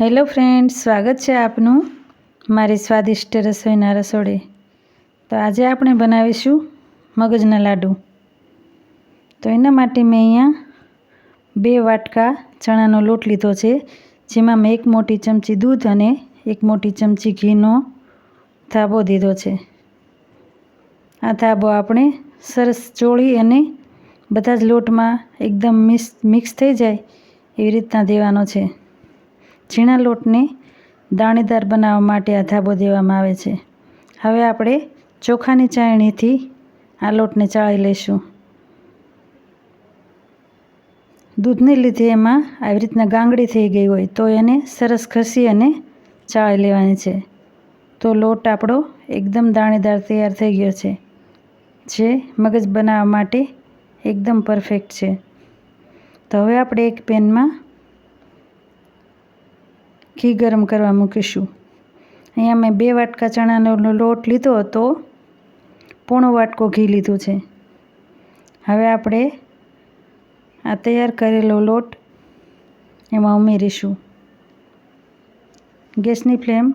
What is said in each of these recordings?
Hello friend સ્વાગત છે આપનું મારી સ્વાદિષ્ટ રસોઈના રસોડે. તો આજે આપણે બનાવીશું મગજના લાડુ. તો એના માટે મેં અહીંયા બે વાટકા ચણાનો લોટ લીધો છે, જેમાં મેં એક મોટી ચમચી દૂધ અને એક મોટી ચમચી ઘીનો ધાબો દીધો છે. આ થાબો આપણે સરસ ચોળી અને બધા જ લોટમાં એકદમ મિક્સ મિક્સ થઈ જાય એવી રીતના દેવાનો છે. ઝીણા લોટને દાણેદાર બનાવવા માટે આ ધાબો દેવામાં આવે છે. હવે આપણે ચોખાની ચાળણીથી આ લોટને ચાળી લઈશું. દૂધને લીધે એમાં આવી રીતના ગાંગડી થઈ ગઈ હોય તો એને સરસ ઘસી અને ચાળી લેવાની છે. તો લોટ આપણો એકદમ દાણેદાર તૈયાર થઈ ગયો છે, જે મગજ બનાવવા માટે એકદમ પરફેક્ટ છે. તો હવે આપણે એક પેનમાં ઘી ગરમ કરવા મૂકીશું. અહીંયા મેં બે વાટકા ચણાનો લોટ લીધો હતો. પોણો વાટકો ઘી લીધું છે. હવે આપણે આ તૈયાર કરેલો લોટ એમાં ઉમેરીશું. ગેસની ફ્લેમ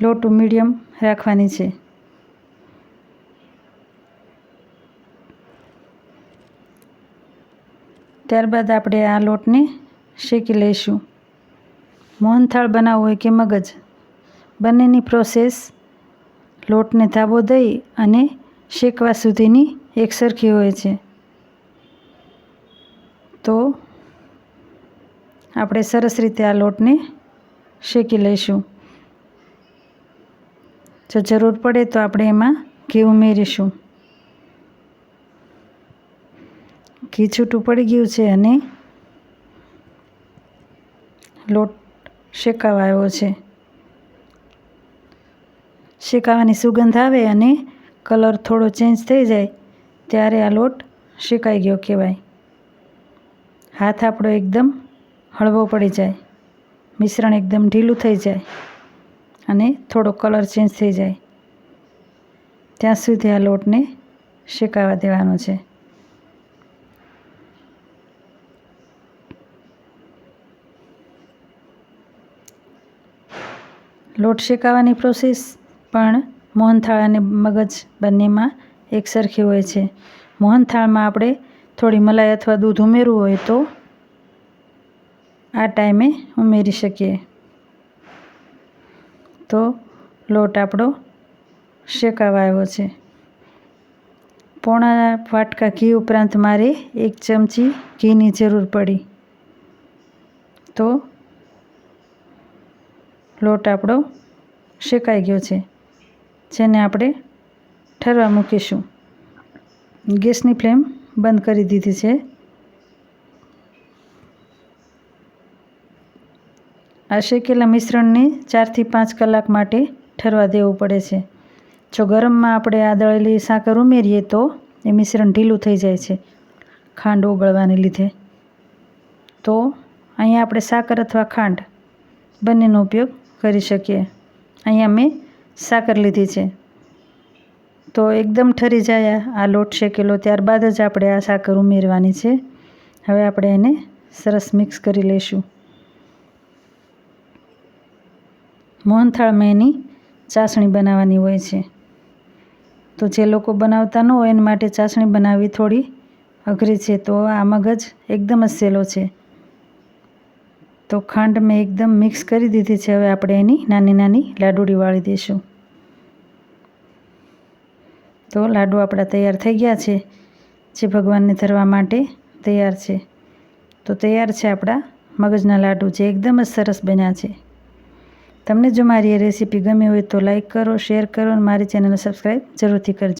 લોટ મીડિયમ રાખવાની છે. ત્યારબાદ આપણે આ લોટને શેકી લઈશું. મોહનથાળ બનાવવો હોય કે મગજ, બંનેની પ્રોસેસ લોટને ધાબો દઈ અને શેકવા સુધીની એકસરખી હોય છે. તો આપણે સરસ રીતે આ લોટને શેકી લઈશું. જો જરૂર પડે તો આપણે એમાં ઘી ઉમેરીશું. ઘી છૂટું પડી ગયું છે અને લોટ શેકાવા આવ્યો છે. શેકાવાની સુગંધ આવે અને કલર થોડો ચેન્જ થઈ જાય, ત્યારે આ લોટ શેકાઈ ગયો કહેવાય. હાથ આપણો એકદમ હળવો પડી જાય, મિશ્રણ એકદમ ઢીલું થઈ જાય અને થોડો કલર ચેન્જ થઈ જાય. ત્યાં સુધી આ લોટને શેકાવા દેવાનો છે. લોટ શેકાવાની પ્રોસેસ પણ મોહનથાળ અને મગજ બંનેમાં એકસરખી હોય છે. મોહનથાળમાં આપણે થોડી મલાઈ અથવા દૂધ ઉમેરવું હોય તો આ ટાઈમે ઉમેરી શકીએ. તો લોટ આપણો શેકાવા આવ્યો છે. પોણા વાટકા ઘી ઉપરાંત મારે એક ચમચી ઘીની જરૂર પડી. તો લોટ આપણો શેકાઈ ગયો છે, જેને આપણે ઠરવા મૂકીશું. ગેસની ફ્લેમ બંધ કરી દીધી છે. આ શેકેલા મિશ્રણને ચારથી પાંચ કલાક માટે ઠરવા દેવું પડે છે. જો ગરમમાં આપણે આ દળેલી સાકર ઉમેરીએ તો એ મિશ્રણ ઢીલું થઈ જાય છે, ખાંડ ઓગળવાને લીધે. તો અહીંયા આપણે સાકર અથવા ખાંડ બંનેનો ઉપયોગ કરી શકીએ. અહીંયા મેં સાકર લીધી છે. તો એકદમ ઠરી જાય આ લોટ શેકેલો, ત્યારબાદ જ આપણે આ સાકર ઉમેરવાની છે. હવે આપણે એને સરસ મિક્સ કરી લઈશું. મોહનથાળમાં એની ચાસણી બનાવવાની હોય છે. તો જે લોકો બનાવતા ન હોય એના માટે ચાસણી બનાવવી થોડી અઘરી છે. તો આ મગજ એકદમ જ સહેલો છે. તો ખાંડ મેં એકદમ મિક્સ કરી દીધી છે. હવે આપણે એની નાની નાની લાડુડી વાળી દઈશું. તો લાડુ આપણા તૈયાર થઈ ગયા છે. જે ભગવાનને ધરવા માટે તૈયાર છે. તો તૈયાર છે આપણા મગજના લાડુ જે એકદમ જ સરસ બન્યા છે. તમને જો મારી રેસીપી ગમી હોય તો લાઈક કરો, શેર કરો અને મારી ચેનલને સબસ્ક્રાઈબ જરૂરથી કરજો.